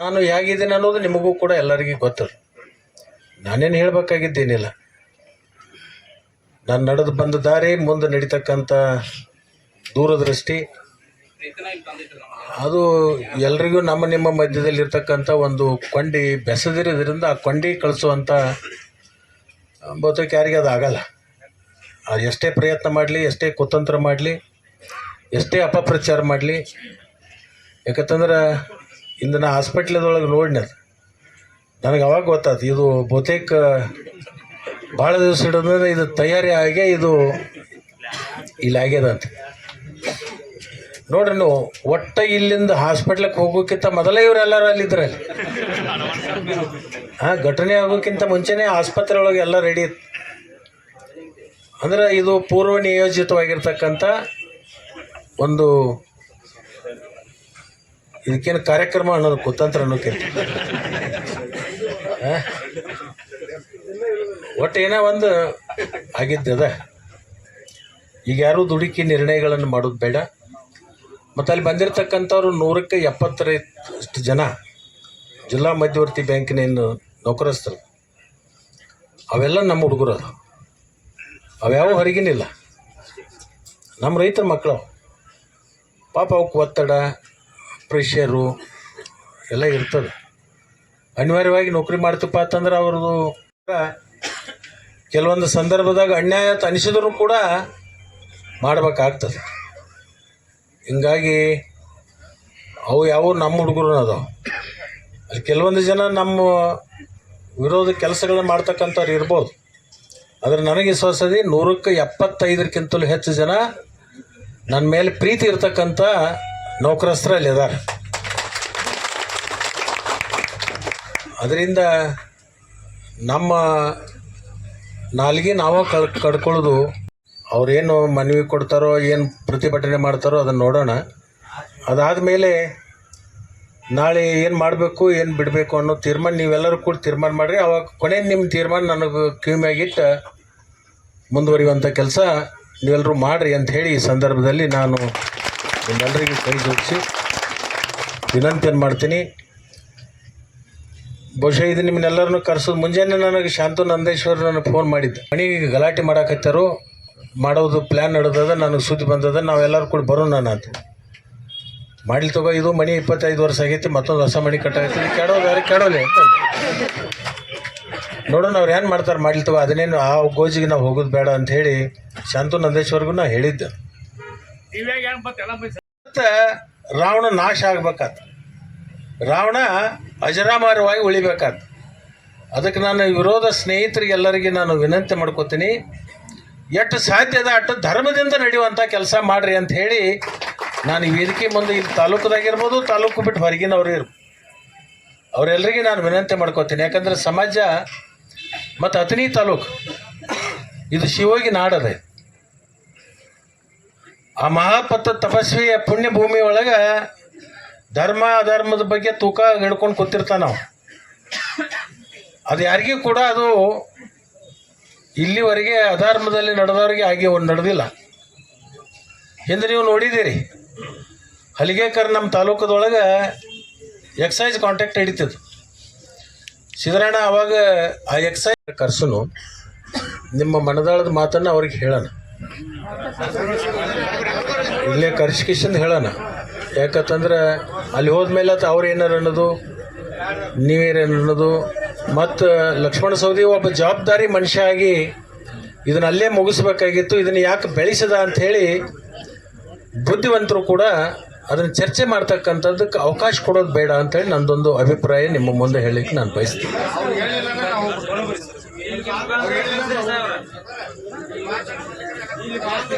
ನಾನು ಹೇಗಿದ್ದೀನಿ ಅನ್ನೋದು ನಿಮಗೂ ಕೂಡ ಎಲ್ಲರಿಗೂ ಗೊತ್ತು ನಾನೇನು ಹೇಳಬೇಕಾಗಿದ್ದೇನಿಲ್ಲ. ನಾನು ನಡೆದು ಬಂದ ದಾರಿ, ಮುಂದೆ ನಡೀತಕ್ಕಂಥ ದೂರದೃಷ್ಟಿ, ಅದು ಎಲ್ರಿಗೂ ನಮ್ಮ ನಿಮ್ಮ ಮಧ್ಯದಲ್ಲಿ ಇರ್ತಕ್ಕಂಥ ಒಂದು ಕೊಂಡಿ ಬೆಸದಿರೋದ್ರಿಂದ ಆ ಕೊಂಡಿ ಕಳಿಸುವಂಥ ಬಹುತೇಕ ಯಾರಿಗೆ ಅದು ಆಗಲ್ಲ. ಅದು ಎಷ್ಟೇ ಪ್ರಯತ್ನ ಮಾಡಲಿ, ಎಷ್ಟೇ ಕುತಂತ್ರ ಮಾಡಲಿ, ಎಷ್ಟೇ ಅಪಪ್ರಚಾರ ಮಾಡಲಿ, ಯಾಕಂತಂದ್ರೆ ಇಂದು ನಾ ಹಾಸ್ಪಿಟ್ಲದೊಳಗೆ ನೋಡಿನ ನನಗೆ ಅವಾಗ ಗೊತ್ತಾಯ್ತು ಇದು ಬಹುತೇಕ ಭಾಳ ದಿವಸ ಹಿಡಿದ್ರೆ ಇದು ತಯಾರಿ ಆಗೇ ಇದು ಇಲ್ಲಿ ಆಗ್ಯದ ಅಂತ. ನೋಡ್ರಿ ನೀವು, ಒಟ್ಟ ಇಲ್ಲಿಂದ ಹಾಸ್ಪಿಟ್ಲಿಗೆ ಹೋಗೋಕ್ಕಿಂತ ಮೊದಲೇ ಇವರೆಲ್ಲರೂ ಅಲ್ಲಿದ್ರೆ ಅಲ್ಲಿ. ಹಾಂ, ಘಟನೆ ಆಗೋಕ್ಕಿಂತ ಮುಂಚೆನೇ ಆಸ್ಪತ್ರೆ ಒಳಗೆ ಎಲ್ಲ ರೆಡಿ ಇತ್ತು. ಅಂದ್ರೆ ಇದು ಪೂರ್ವ ನಿಯೋಜಿತವಾಗಿರ್ತಕ್ಕಂಥ ಒಂದು ಇದಕ್ಕೇನು ಕಾರ್ಯಕ್ರಮ ಅನ್ನೋದು ಕುತಂತ್ರ ಅನ್ನೋಕ್ಕಿಂತ? ಒಟ್ಟು ಏನೋ ಒಂದು ಆಗಿದ್ದದ ಈಗ ಯಾರೂ ದುಡುಕಿ ನಿರ್ಣಯಗಳನ್ನು ಮಾಡೋದು ಬೇಡ. ಮತ್ತು ಅಲ್ಲಿ ಬಂದಿರತಕ್ಕಂಥವ್ರು ನೂರಕ್ಕೆ ಎಪ್ಪತ್ತರಷ್ಟು ಜನ ಜಿಲ್ಲಾ ಮಧ್ಯವರ್ತಿ ಬ್ಯಾಂಕಿನ ಏನು ನೌಕರಸ್ಥರು. ಅವೆಲ್ಲ ನಮ್ಮ ಹುಡುಗರು ಅದು. ಅವ್ಯಾವ ಹೊರಗಿನಿಲ್ಲ. ನಮ್ಮ ರೈತರ ಮಕ್ಕಳು ಪಾಪ ಅವಕ್ಕೆ ಒತ್ತಡ ಪ್ರೆಷರು ಎಲ್ಲ ಇರ್ತದೆ. ಅನಿವಾರ್ಯವಾಗಿ ನೌಕರಿ ಮಾಡ್ತಪ್ಪ ಅಂತಂದ್ರೆ ಅವ್ರದ್ದು ಕೆಲವೊಂದು ಸಂದರ್ಭದಾಗ ಅನ್ಯಾಯ ಅಂತ ಅನಿಸಿದ್ರು ಕೂಡ ಮಾಡ್ಬೇಕಾಗ್ತದೆ. ಹಿಂಗಾಗಿ ಅವು ಯಾವ ನಮ್ಮ ಹುಡುಗರು ಅದಾವೆ. ಅಲ್ಲಿ ಕೆಲವೊಂದು ಜನ ನಮ್ಮ ವಿರೋಧ ಕೆಲಸಗಳನ್ನ ಮಾಡ್ತಕ್ಕಂಥವ್ರು ಇರ್ಬೋದು. ಆದರೆ ನನಗೆ ಸೊಸದಿ ನೂರಕ್ಕೆ ಎಪ್ಪತ್ತೈದಕ್ಕಿಂತಲೂ ಹೆಚ್ಚು ಜನ ನನ್ನ ಮೇಲೆ ಪ್ರೀತಿ ಇರ್ತಕ್ಕಂಥ ನೌಕರಸ್ಥರು ಅಲ್ಲಿ ಇದ್ದಾರೆ ಅದರಿಂದ ನಮ್ಮ ನಾಲ್ಗೆ ನಾವು ಕಳ್ ಕಡ್ಕೊಳ್ಳೋದು ಅವ್ರೇನು ಮನವಿ ಕೊಡ್ತಾರೋ, ಏನು ಪ್ರತಿಭಟನೆ ಮಾಡ್ತಾರೋ ಅದನ್ನು ನೋಡೋಣ. ಅದಾದ ಮೇಲೆ ನಾಳೆ ಏನು ಮಾಡಬೇಕು, ಏನು ಬಿಡಬೇಕು ಅನ್ನೋ ತೀರ್ಮಾನ ನೀವೆಲ್ಲರೂ ಕೂಡ ತೀರ್ಮಾನ ಮಾಡಿರಿ. ಅವಾಗ ಕೊನೆ ನಿಮ್ಮ ತೀರ್ಮಾನ ನನಗೆ ಕಿವಿಮ್ಯಾಗಿಟ್ಟು ಮುಂದುವರಿಯುವಂಥ ಕೆಲಸ ನೀವೆಲ್ಲರೂ ಮಾಡಿರಿ ಅಂತ ಹೇಳಿ ಈ ಸಂದರ್ಭದಲ್ಲಿ ನಾನು ನಿಮ್ಮೆಲ್ಲರಿಗೂ ಕೈ ಜೋಡಿಸಿ. ವಿನಂತಿಯನ್ನು ಮಾಡ್ತೀನಿ? ಬಹುಶಃ ಇದು ನಿಮ್ಮನ್ನೆಲ್ಲರನ್ನು ಕರೆಸೋದು ಮುಂಜಾನೆ ನನಗೆ ಶಾಂತು ನಂದೇಶ್ವರ್ ನನಗೆ ಫೋನ್ ಮಾಡಿದ್ದೆ. ಮನೆಗೆ ಗಲಾಟೆ ಮಾಡಾಕತ್ತಾರೋ. ಮಾಡೋದು ಪ್ಲ್ಯಾನ್ ನಡೆದದ, ನನಗೆ ಸುದ್ದಿ ಬಂದದ, ನಾವೆಲ್ಲರೂ ಕೂಡ ಬರೋಣ ಅಂತ. ಮಾಡ್ಲಿ ತಗೋ, ಇದು ಮನೆ ಇಪ್ಪತ್ತೈದು ವರ್ಷ ಆಗೈತಿ, ಮತ್ತೊಂದು ಹೊಸ ಮನೆ ಕಟ್ಟಾಗೈತಿ ಕೆಡೋದು ಯಾರು ಕೆಡೋಲೆ ನೋಡೋಣ ಅವ್ರು ಏನು ಮಾಡ್ತಾರೆ, ಮಾಡ್ಲಿ ತಗೋ, ಅದನ್ನೇನು ಆ ಗೋಜಿಗೆ ನಾವು ಹೋಗೋದು ಬೇಡ ಅಂತ ಹೇಳಿ ಶಾಂತು ನಂದೇಶ್ವರ್ಗೂ ನಾ ಹೇಳಿದ್ದೆ. ರಾವಣ ನಾಶ ಆಗ್ಬೇಕಾತ. ರಾವಣ ಅಜರಾಮರವಾಗಿ ಉಳಿಬೇಕಾತ. ಅದಕ್ಕೆ ನಾನು ವಿರೋಧ ಸ್ನೇಹಿತರಿಗೆಲ್ಲರಿಗೆ ನಾನು ವಿನಂತಿ ಮಾಡ್ಕೋತೀನಿ, ಎಷ್ಟು ಸಾಧ್ಯದ ಅಷ್ಟು ಧರ್ಮದಿಂದ ನಡೆಯುವಂಥ ಕೆಲಸ ಮಾಡ್ರಿ ಅಂತ ಹೇಳಿ ನಾನು ಈ ವೇದಿಕೆ ಮುಂದೆ ಇಲ್ಲಿ ತಾಲೂಕದಾಗಿರ್ಬೋದು, ತಾಲೂಕು ಬಿಟ್ಟು ಹೊರಗಿನವ್ರು ಇರ್ಬೋದು ಅವರೆಲ್ಲರಿಗೆ ನಾನು ವಿನಂತಿ ಮಾಡ್ಕೋತೀನಿ. ಯಾಕಂದ್ರೆ ಸಮಾಜ ಮತ್ತು ಅತನಿ ತಾಲೂಕು, ಇದು ಶಿವೋಗಿ ನಾಡದೆ. ಆ ಮಹಾಪತ ತಪಸ್ವಿಯ ಪುಣ್ಯ ಭೂಮಿ ಒಳಗೆ ಧರ್ಮ ಅಧರ್ಮದ ಬಗ್ಗೆ ತೂಕ ಹಿಡ್ಕೊಂಡು ಕೂತಿರ್ತಾನ ನಾವು ಅದು ಯಾರಿಗೂ ಕೂಡ ಅದು ಇಲ್ಲಿವರೆಗೆ ಅಧರ್ಮದಲ್ಲಿ ನಡೆದವರಿಗೆ ಹಾಗೆ ಒಂದು ನಡೆದಿಲ್ಲ. ಹಿಂದೆ ನೀವು ನೋಡಿದ್ದೀರಿ. ಹಲಿಗೇಕರ್ ನಮ್ಮ ತಾಲೂಕದೊಳಗೆ ಎಕ್ಸೈಸ್ ಕಾಂಟ್ಯಾಕ್ಟ್ ಹಿಡಿತದ್ದು ಸಿದ್ದರಾಣ ಅವಾಗ ಆ ಎಕ್ಸೈಸ್ ಕರ್ಸನು, ನಿಮ್ಮ ಮನದಾಳದ ಮಾತನ್ನು ಅವ್ರಿಗೆ ಹೇಳೋಣ. ಇಲ್ಲೇ ಕರ್ಸ್ಕಿಶನ್ ಹೇಳೋಣ. ಯಾಕಂತಂದ್ರೆ ಅಲ್ಲಿ ಹೋದ್ಮೇಲೆ ಅದು ಅವ್ರು ಏನಾರು ಅನ್ನೋದು ನೀವೇನು ಅನ್ನೋದು, ಮತ್ತು ಲಕ್ಷ್ಮಣ ಸೌದಿ ಒಬ್ಬ ಜವಾಬ್ದಾರಿ ಮನುಷ್ಯ ಆಗಿ ಇದನ್ನ ಅಲ್ಲೇ ಮುಗಿಸ್ಬೇಕಾಗಿತ್ತು, ಇದನ್ನು ಯಾಕೆ ಬೆಳೆಸಿದ ಅಂಥೇಳಿ ಬುದ್ಧಿವಂತರು ಕೂಡ ಅದನ್ನು ಚರ್ಚೆ ಮಾಡ್ತಕ್ಕಂಥದ್ದಕ್ಕೆ ಅವಕಾಶ ಕೊಡೋದು ಬೇಡ ಅಂತೇಳಿ ನಂದೊಂದು ಅಭಿಪ್ರಾಯ ನಿಮ್ಮ ಮುಂದೆ ಹೇಳಲಿಕ್ಕೆ ನಾನು ಬಯಸ್ತೀನಿ. পারবে?